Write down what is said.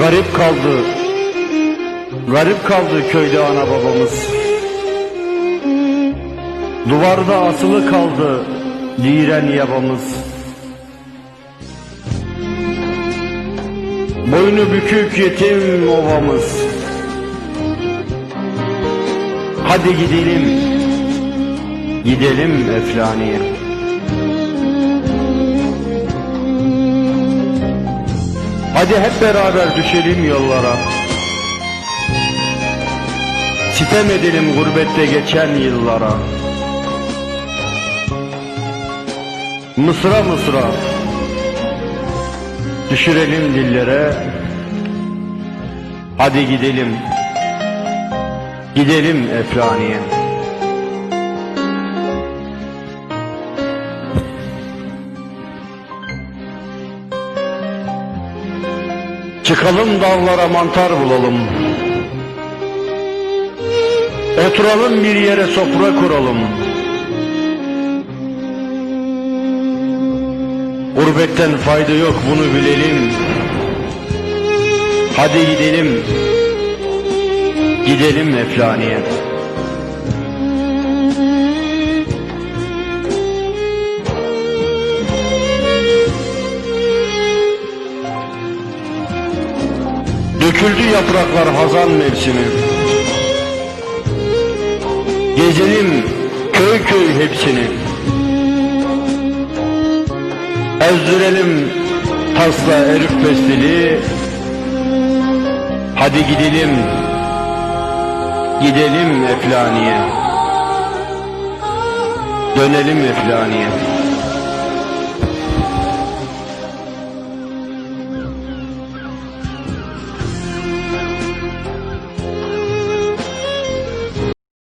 Garip kaldı, garip kaldı köyde ana babamız. Duvarda asılı kaldı diğren yabamız. Boynu bükük yetim ovamız. Hadi gidelim. Gidelim Eflaniye. Hadi hep beraber düşelim yollara. Sitem edelim gurbette geçen yıllara. Mısra mısra düşürelim dillere. Hadi gidelim. Gidelim Eflaniye. Çıkalım dağlara mantar bulalım. Oturalım bir yere sofra kuralım. Gurbetten fayda yok bunu bilelim. Hadi gidelim. Gidelim Eflaniye. Döküldü yapraklar hazan mevsimi. Gezelim köy köy hepsini. Ezdürelim tasla erif pestili. Hadi gidelim. Gidelim Eflaniye. Dönelim Eflaniye.